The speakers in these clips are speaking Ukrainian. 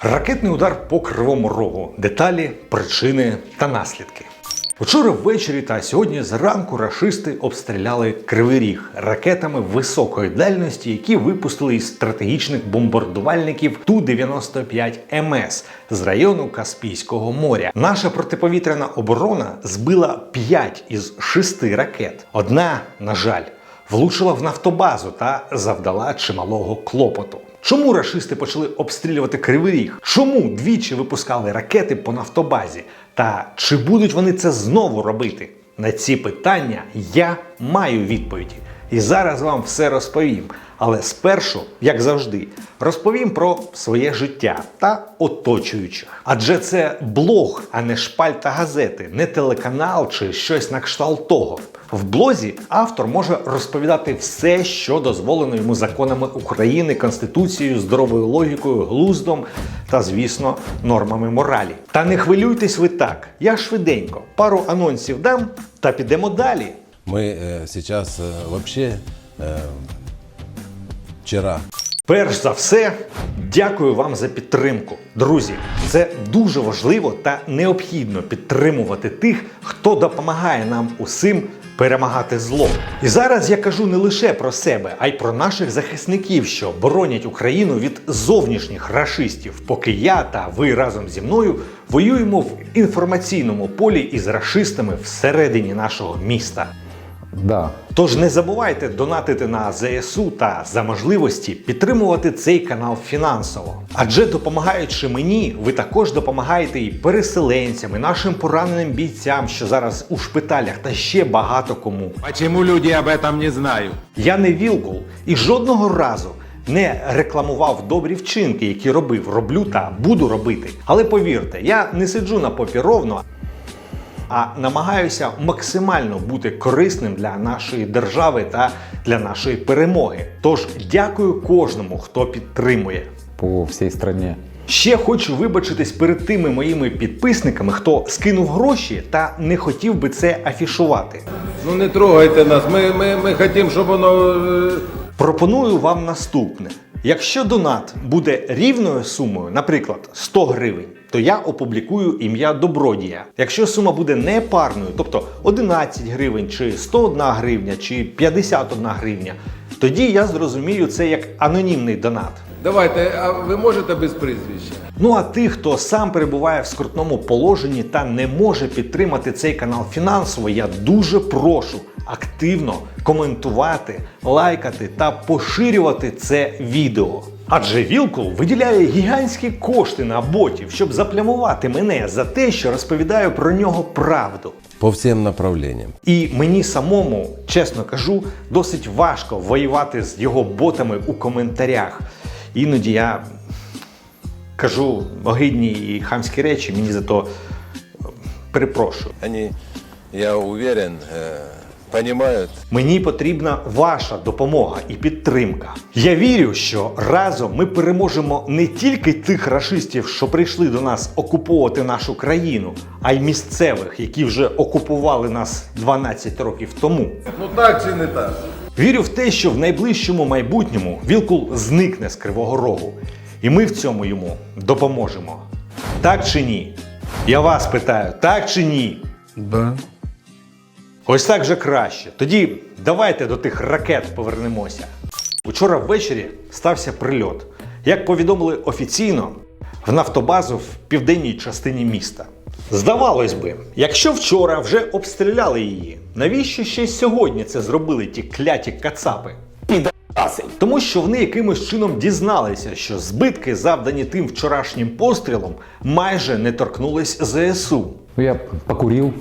Ракетний удар по кривому рогу. Деталі, причини та наслідки. Вчора ввечері та сьогодні зранку рашисти обстріляли Кривий Ріг ракетами високої дальності, які випустили із стратегічних бомбардувальників Ту-95 МС з району Каспійського моря. Наша протиповітряна оборона збила 5 із 6 ракет. Одна, на жаль, влучила в нафтобазу та завдала чималого клопоту. Чому рашисти почали обстрілювати Кривий Ріг? Чому двічі випускали ракети по нафтобазі? Та чи будуть вони це знову робити? На ці питання я маю відповіді. І зараз вам все розповім. Але спершу, як завжди, розповім про своє життя та оточуючих. Адже це блог, а не шпальта газети, не телеканал чи щось на кшталт того. В блозі автор може розповідати все, що дозволено йому законами України, конституцією, здоровою логікою, глуздом та, звісно, нормами моралі. Та не хвилюйтесь ви так. Я швиденько пару анонсів дам та підемо далі Мы э, сейчас э, вообще э, вчера Перш за все, дякую вам за підтримку. Друзі, це дуже важливо та необхідно підтримувати тих, хто допомагає нам усім перемагати зло. І зараз я кажу не лише про себе, а й про наших захисників, що боронять Україну від зовнішніх рашистів, поки я та ви разом зі мною воюємо в інформаційному полі із рашистами всередині нашого міста. Да, Тож не забувайте донатити на ЗСУ та за можливості підтримувати цей канал фінансово. Адже допомагаючи мені, ви також допомагаєте і переселенцям, і нашим пораненим бійцям, що зараз у шпиталях, та ще багато кому. Почему люди об этом не знают? Я не Вілкул і жодного разу не рекламував добрі вчинки, які робив, роблю та буду робити. Але повірте, я не сиджу на попі ровно, а намагаюся максимально бути корисним для нашої держави та для нашої перемоги. Тож дякую кожному, хто підтримує. по всей стране. Ще хочу вибачитись перед тими моїми підписниками, хто скинув гроші та не хотів би це афішувати. Ну не трогайте нас. Ми, ми, ми хотим, щоб воно. е, Пропоную вам наступне: якщо донат буде рівною сумою, наприклад, 100 гривень, то я опублікую ім'я добродія. Якщо сума буде непарною, тобто 11 гривень, чи 101 гривня, чи 51 гривня, тоді я зрозумію це як анонімний донат. Давайте, а ви можете без прізвища? Ну а тих, хто сам перебуває в скрутному положенні та не може підтримати цей канал фінансово, я дуже прошу активно коментувати, лайкати та поширювати це відео. Адже Вілкул виділяє гігантські кошти на ботів, щоб заплямувати мене за те, що розповідаю про нього правду. по всем направлениям. І мені самому, чесно кажу, досить важко воювати з його ботами у коментарях. Іноді я кажу огидні і хамські речі, мені за то е, перепрошую. Они, я уверен, э, понимают, Мені потрібна ваша допомога і підтримка. Я вірю, що разом ми переможемо не тільки тих рашистів, що прийшли до нас окуповувати нашу країну, а й місцевих, які вже окупували нас 12 років тому. Ну так чи не так? Вірю в те, що в найближчому майбутньому Вілкул зникне з Кривого Рогу, і ми в цьому йому допоможемо. Так чи ні? Я вас питаю, так чи ні? Да. Ось так же краще. Тоді давайте до тих ракет повернемося. Учора ввечері стався прильот. Як повідомили офіційно, в нафтобазу в південній частині міста. Здавалось би, якщо вчора вже обстріляли її, навіщо ще сьогодні це зробили ті кляті кацапи? Підараси. Тому що вони якимось чином дізналися, що збитки, завдані тим вчорашнім пострілом, майже не торкнулись ЗСУ. Я покурил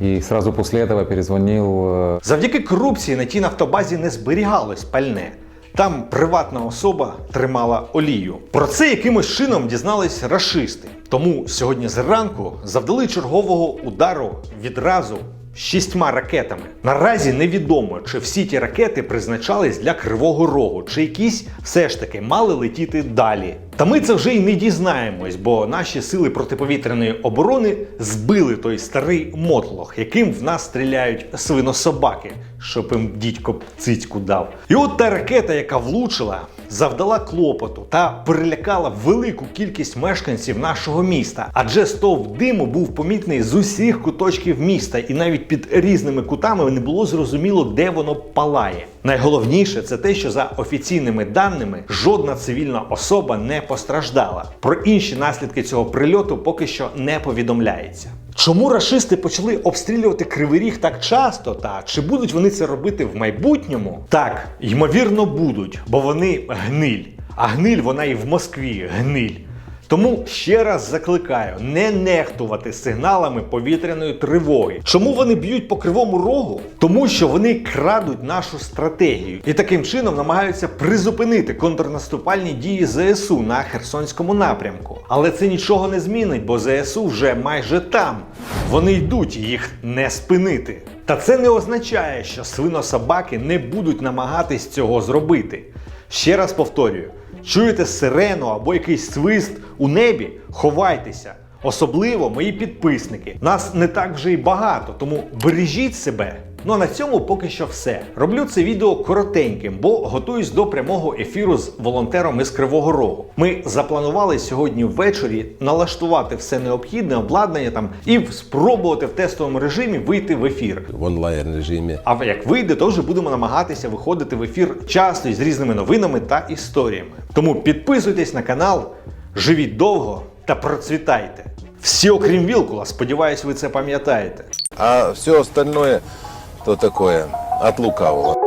и сразу после этого перезвонил э, Завдяки корупції на тій нафтобазі не зберігалось пальне. Там приватна особа тримала олію. Про це якимось чином дізнались рашисти. Тому сьогодні зранку завдали чергового удару відразу шістьма ракетами. Наразі невідомо, чи всі ті ракети призначались для Кривого Рогу, чи якісь все ж таки мали летіти далі. Та ми це вже й не дізнаємось, бо наші сили протиповітряної оборони збили той старий мотлох, яким в нас стріляють свинособаки, щоб їм дідько цицьку дав. І от та ракета, яка влучила, завдала клопоту та перелякала велику кількість мешканців нашого міста, адже стовп диму був помітний з усіх куточків міста, і навіть під різними кутами не було зрозуміло, де воно палає. Найголовніше це те, що за офіційними даними жодна цивільна особа не постраждала. Про інші наслідки цього прильоту поки що не повідомляється. Чому рашисти почали обстрілювати кривий ріг так часто? Та чи будуть вони це робити в майбутньому? Так, ймовірно, будуть, бо вони гниль. А гниль вона і в Москві гниль. Тому ще раз закликаю не нехтувати сигналами повітряної тривоги. Чому вони б'ють по кривому рогу? Тому що вони крадуть нашу стратегію і таким чином намагаються призупинити контрнаступальні дії ЗСУ на Херсонському напрямку. Але це нічого не змінить, бо ЗСУ вже майже там. Вони йдуть, їх не спинити. Та це не означає, що свинособаки не будуть намагатись цього зробити. Ще раз повторюю. Чуєте сирену або якийсь свист у небі? Ховайтеся. Особливо мої підписники. Нас не так вже й багато, тому бережіть себе. Ну а на цьому поки що все. Роблю це відео коротеньким, бо готуюсь до прямого ефіру з волонтером із Кривого Рогу. Ми запланували сьогодні ввечері налаштувати все необхідне обладнання там і спробувати в тестовому режимі вийти в ефір. В онлайн режиме. А як вийде, то вже будемо намагатися виходити в ефір часто з різними новинами та історіями. Тому підписуйтесь на канал, живіть довго та процвітайте. Всі, окрім Вілкула, сподіваюсь, ви це пам'ятаєте. А все остальное то такое от лукавого.